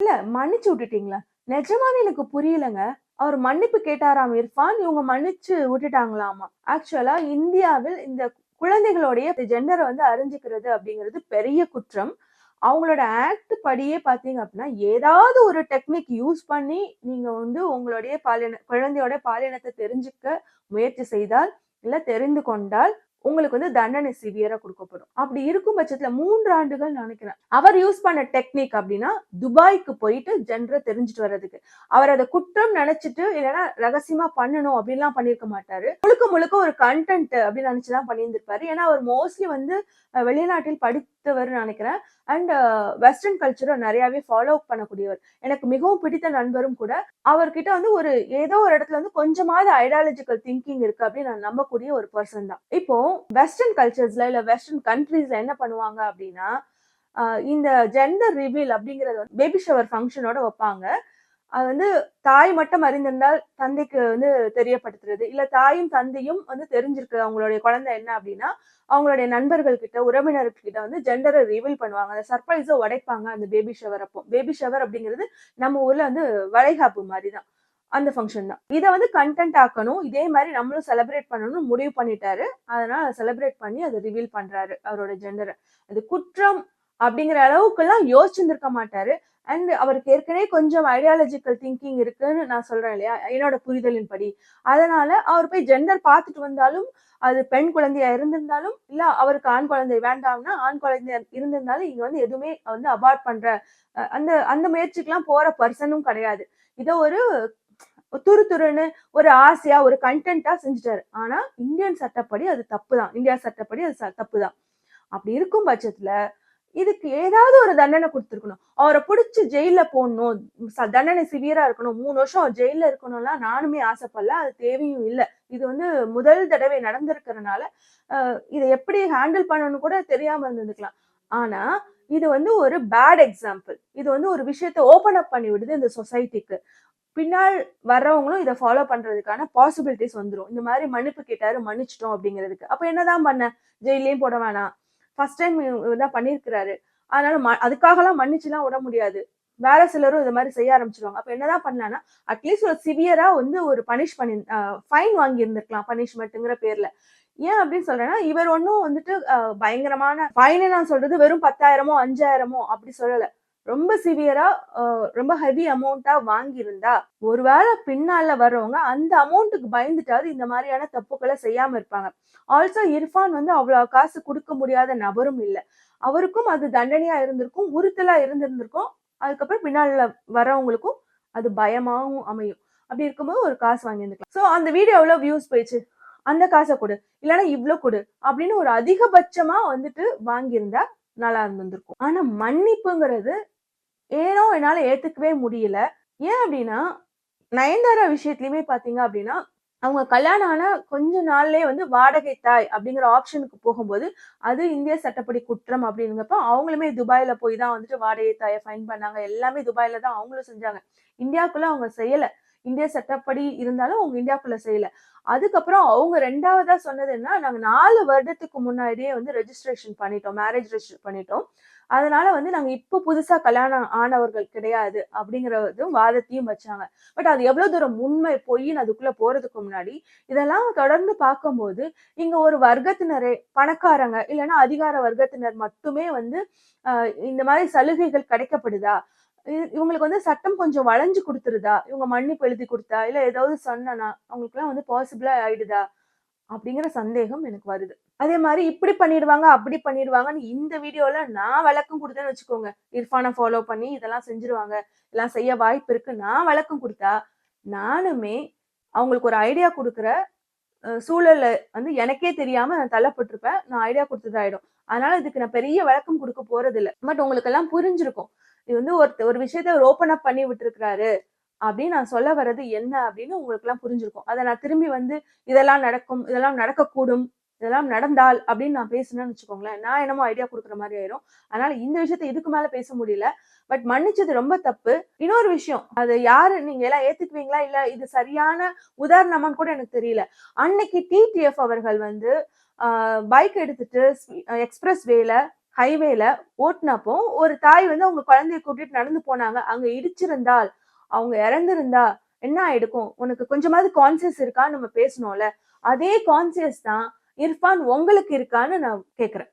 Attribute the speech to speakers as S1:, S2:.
S1: இல்ல மன்னிச்சு விட்டுட்டீங்களா? நிஜமாவே எனக்கு புரியலங்க. அவர் மன்னிப்பு கேட்டாராம் இர்ஃபான்? இவங்க மன்னிச்சு விட்டுட்டாங்களாமா? ஆக்சுவலா இந்தியாவில் இந்த குழந்தைகளுடைய ஜெண்டரை வந்து அறிஞ்சிக்கிறது அப்படிங்கிறது பெரிய குற்றம். அவங்களோட ஆக்ட் படியே பாத்தீங்க அப்படின்னா ஏதாவது ஒரு டெக்னிக் யூஸ் பண்ணி நீங்க வந்து உங்களுடைய பாலின குழந்தையோட பாலினத்தை தெரிஞ்சுக்க முயற்சி செய்தால் இல்ல தெரிந்து கொண்டால் உங்களுக்கு வந்து தண்டனை சிவியரா கொடுக்கப்படும். அப்படி இருக்கும் பட்சத்துல மூன்று ஆண்டுகள் நினைக்கிறேன். அவர் யூஸ் பண்ண டெக்னிக் அப்படின்னா துபாய்க்கு போயிட்டு ஜென்ரல் தெரிஞ்சுட்டு வர்றதுக்கு. அவர் அதை குற்றம் நினைச்சிட்டு இல்லைன்னா ரகசியமா பண்ணணும் அப்படின்லாம் பண்ணியிருக்க மாட்டாரு. முழுக்க முழுக்க ஒரு கண்டென்ட் அப்படின்னு நினைச்சுதான் பண்ணியிருந்திருப்பாரு. ஏன்னா அவர் மோஸ்ட்லி வந்து வெளிநாட்டில் படித்தவர் நினைக்கிறேன். அண்ட் வெஸ்டர்ன் கல்ச்சரை நிறையவே ஃபாலோ பண்ணக்கூடியவர். எனக்கு மிகவும் பிடித்த நண்பரும் கூட அவர்கிட்ட வந்து ஒரு ஏதோ ஒரு இடத்துல வந்து கொஞ்சமாவது ஐடியாலஜிக்கல் திங்கிங் இருக்கு அப்படின்னு நான் நம்பக்கூடிய ஒரு பர்சன் தான். இப்போ வெஸ்டர்ன் கல்ச்சர்ஸ்ல இல்ல வெஸ்டர்ன் கண்ட்ரீஸ்ல என்ன பண்ணுவாங்க அப்படின்னா இந்த ஜெண்டர் ரிவீல் அப்படிங்கறது பேபி ஷவர் ஃபங்க்ஷனோட வைப்பாங்க. அது வந்து தாய் மட்டும் அறிந்திருந்தால் தந்தைக்கு வந்து தெரியப்படுத்துறது. இல்ல தாயும் தந்தையும் வந்து தெரிஞ்சிருக்கு அவங்களுடைய குழந்தை என்ன அப்படின்னா அவங்களுடைய நண்பர்கள் கிட்ட உறவினர்கள் கிட்ட வந்து ஜெண்டரை ரிவீல் பண்ணுவாங்க. அந்த சர்ப்ரைஸை உடைப்பாங்க அந்த பேபி ஷவர் அப்போ. பேபி ஷவர் அப்படிங்கிறது நம்ம ஊர்ல வந்து வளைகாப்பு மாதிரி தான் அந்த ஃபங்க்ஷன் தான். இதை வந்து கண்டென்ட் ஆக்கணும். இதே மாதிரி நம்மளும் செலிப்ரேட் பண்ணணும் முடிவு பண்ணிட்டாரு. அதனால செலிப்ரேட் பண்ணி அதை ரிவீல் பண்றாரு அவரோட ஜெண்டரை அது குற்றம் அப்படிங்கிற அளவுக்குலாம் யோசிச்சிருந்துருக்க மாட்டாரு. அண்ட் அவருக்கு ஏற்கனவே கொஞ்சம் ஐடியாலஜிக்கல் திங்கிங் இருக்குன்னு நான் சொல்றேன் இல்லையா? என்னோட புரிதலின் படி அதனால அவர் போய் ஜெண்டர் பார்த்துட்டு வந்தாலும் அது பெண் குழந்தையா இருந்திருந்தாலும் இல்ல அவருக்கு ஆண் குழந்தை வேண்டாம்னா ஆண் குழந்தையா இருந்திருந்தாலும் இங்க வந்து எதுவுமே வந்து அபார்ட் பண்ற அந்த அந்த முயற்சிக்கெல்லாம் போற பர்சனும் கிடையாது. இதை ஒரு துரு துருன்னு ஒரு ஆசையா ஒரு கண்டென்ட்டா செஞ்சுட்டாரு. ஆனா இந்தியன் சட்டப்படி அது தப்பு தான் இந்தியா சட்டப்படி அது ச- தப்பு தான் அப்படி இருக்கும் பட்சத்துல இதுக்கு ஏதாவது ஒரு தண்டனை கொடுத்துருக்கணும். அவரை பிடிச்சி ஜெயில போடணும். தண்டனை சிவியரா இருக்கணும். மூணு வருஷம் அவர் ஜெயில இருக்கணும்லாம் நானுமே ஆசைப்படல. அது தேவையும் இல்லை. இது வந்து முதல் தடவை நடந்திருக்கிறதுனால அஹ், இதை எப்படி ஹேண்டில் பண்ணணும்னு கூட தெரியாம இருந்திருக்கலாம். ஆனா இது வந்து ஒரு பேட் எக்ஸாம்பிள் இது வந்து ஒரு விஷயத்த ஓபன் அப் பண்ணி விடுது இந்த சொசைட்டிக்கு பின்னால் வர்றவங்களும் இதை ஃபாலோ பண்றதுக்கான பாசிபிலிட்டிஸ் வந்துடும் இந்த மாதிரி மன்னிப்பு கேட்டாரு மன்னிச்சிட்டோம் அப்படிங்கிறதுக்கு. அப்போ என்னதான் பண்ண? ஜெயிலையும் போட வேணாம். ஃபர்ஸ்ட் டைம் இதான் பண்ணியிருக்கிறாரு. அதனால ம- அதுக்காகலாம் மன்னிச்சுலாம் விட முடியாது. வேற சிலரும் இது மாதிரி செய்ய ஆரம்பிச்சிருவாங்க. அப்போ என்னதான் பண்ணலாம்னா அட்லீஸ்ட் ஒரு சிவியரா வந்து ஒரு பனிஷ் பண்ணி ஃபைன் வாங்கி இருந்திருக்கலாம் பனிஷ்மெண்ட்டுங்கிற பேர்ல. ஏன் அப்படின்னு சொல்றேன்னா இவர் ஒன்றும் வந்துட்டு பயங்கரமான ஃபைனு நான் சொல்றது வெறும் பத்தாயிரமோ அஞ்சாயிரமோ அப்படி சொல்லலை. ரொம்ப சிவியரா ரொம்ப ஹெவி அமௌண்ட்டா வாங்கியிருந்தா ஒருவேளை பின்னால வர்றவங்க அந்த அமௌண்ட்டுக்கு பயந்துட்டாவது இந்த மாதிரியான தப்புக்களை செய்யாம இருப்பாங்க. ஆல்சோ இர்ஃபான் வந்து அவ்வளோ காசு கொடுக்க முடியாத நபரும் இல்லை. அவருக்கும் அது தண்டனையா இருந்திருக்கும் உறுத்தலா இருந்திருந்திருக்கும். அதுக்கப்புறம் பின்னால வரவங்களுக்கும் அது பயமாவும் அமையும். அப்படி இருக்கும்போது ஒரு காசு வாங்கியிருந்துக்கலாம். ஸோ அந்த வீடியோ எவ்வளோ வியூஸ் போயிடுச்சு? அந்த காசை கொடு இல்லைன்னா இவ்வளோ கொடு அப்படின்னு ஒரு அதிகபட்சமா வந்துட்டு வாங்கியிருந்தா நல்லா இருந்திருக்கும் ஆனா மன்னிப்புங்கிறது ஏனோ என்னால் ஏற்றுக்கவே முடியல. ஏன் அப்படின்னா நயன்தாரா விஷயத்துலையுமே பார்த்தீங்க அப்படின்னா அவங்க கல்யாணம் ஆன கொஞ்ச நாள்லயே வந்து வாடகை தாய் அப்படிங்கிற ஆப்ஷனுக்கு போகும்போது அது இந்திய சட்டப்படி குற்றம் அப்படிங்கிறப்ப அவங்களுமே துபாயில போய் தான் வந்துட்டு வாடகை தாயை ஃபைன் பண்ணாங்க. எல்லாமே துபாயில தான் அவங்களும் செஞ்சாங்க. இந்தியாவுக்குள்ள அவங்க செய்யல. இந்திய சட்டப்படி இருந்தாலும் அவங்க இந்தியாக்குள்ள செய்யல. அதுக்கப்புறம் அவங்க ரெண்டாவதா சொன்னது என்ன நாங்க நாலு வருடத்துக்கு முன்னாடியே வந்து ரெஜிஸ்ட்ரேஷன் பண்ணிட்டோம். மேரேஜ் ரெஜிஸ்டர் பண்ணிட்டோம். அதனால வந்து நாங்க இப்ப புதுசா கல்யாணம் ஆனவர்கள் கிடையாது அப்படிங்கறதும் வாதத்தையும் வச்சாங்க. பட் அது எவ்வளவு தூரம் உண்மை பொய்ன்னு அதுக்குள்ள போறதுக்கு முன்னாடி இதெல்லாம் தொடர்ந்து பார்க்கும்போது இங்க ஒரு வர்க்கத்தினரே பணக்காரங்க இல்லைன்னா அதிகார வர்க்கத்தினர் மட்டுமே வந்து இந்த மாதிரி சலுகைகள் கிடைக்கப்படுதா? இவங்களுக்கு வந்து சட்டம் கொஞ்சம் வளைஞ்சு கொடுத்துருதா? இவங்க மன்னிப்பு எழுதி கொடுத்தா? இல்ல ஏதாவது சொன்னா அவங்களுக்குலாம் வந்து பாசிபிளா ஆயிடுதா? அப்படிங்கிற சந்தேகம் எனக்கு வருது. அதே மாதிரி இப்படி பண்ணிடுவாங்க அப்படி பண்ணிடுவாங்கன்னு இந்த வீடியோல நான் விளக்கம் கொடுத்தேன்னு வச்சுக்கோங்க. இர்ஃபானை ஃபாலோ பண்ணி இதெல்லாம் செஞ்சிருவாங்க இதெல்லாம் செய்ய வாய்ப்பு இருக்கு நான் விளக்கம் கொடுத்தா நானுமே அவங்களுக்கு ஒரு ஐடியா கொடுக்குற சூழல்ல வந்து எனக்கே தெரியாம நான் தள்ளப்பட்டிருப்பேன் நான் ஐடியா கொடுத்ததாயிடும். அதனால இதுக்கு நான் பெரிய விளக்கம் கொடுக்க போறது இல்லை பட் உங்களுக்கு எல்லாம் புரிஞ்சிருக்கும். இது வந்து ஒரு ஒரு விஷயத்த ஒரு ஓப்பன் அப் பண்ணி விட்டுருக்கிறாரு அப்படின்னு நான் சொல்ல வர்றது என்ன அப்படின்னு உங்களுக்கு எல்லாம் புரிஞ்சிருக்கும். அதை நான் திரும்பி வந்து இதெல்லாம் நடக்கும் இதெல்லாம் நடக்கக்கூடும் இதெல்லாம் நடந்தால் அப்படின்னு நான் பேசுனேன்னு வச்சுக்கோங்களேன். நான் என்னமோ ஐடியா கொடுக்குற மாதிரி ஆயிரும். அதனால இந்த விஷயத்த இதுக்கு மேல பேச முடியல. பட் மன்னிச்சது ரொம்ப தப்பு. இன்னொரு விஷயம். அது யாரு நீங்க எல்லாம் ஏத்துக்குவீங்களா? இல்ல இது சரியான உதாரணமான்னு கூட எனக்கு தெரியல. அன்னைக்கு டிடிஎஃப் அவர்கள் வந்து பைக் எடுத்துட்டு எக்ஸ்பிரஸ் வேல ஹைவேல ஓட்டினப்போ ஒரு தாய் வந்து அவங்க குழந்தைய கூட்டிட்டு நடந்து போனாங்க. அங்க இடிச்சிருந்தால் அவங்க இறந்திருந்தா என்ன ஆயிடுக்கும்? உனக்கு கொஞ்சமாவது கான்சியஸ் இருக்கான்னு நம்ம பேசணும்ல அதே கான்சியஸ் தான் இர்ஃபான் உங்களுக்கு இருக்கான்னு நான் கேட்குறேன்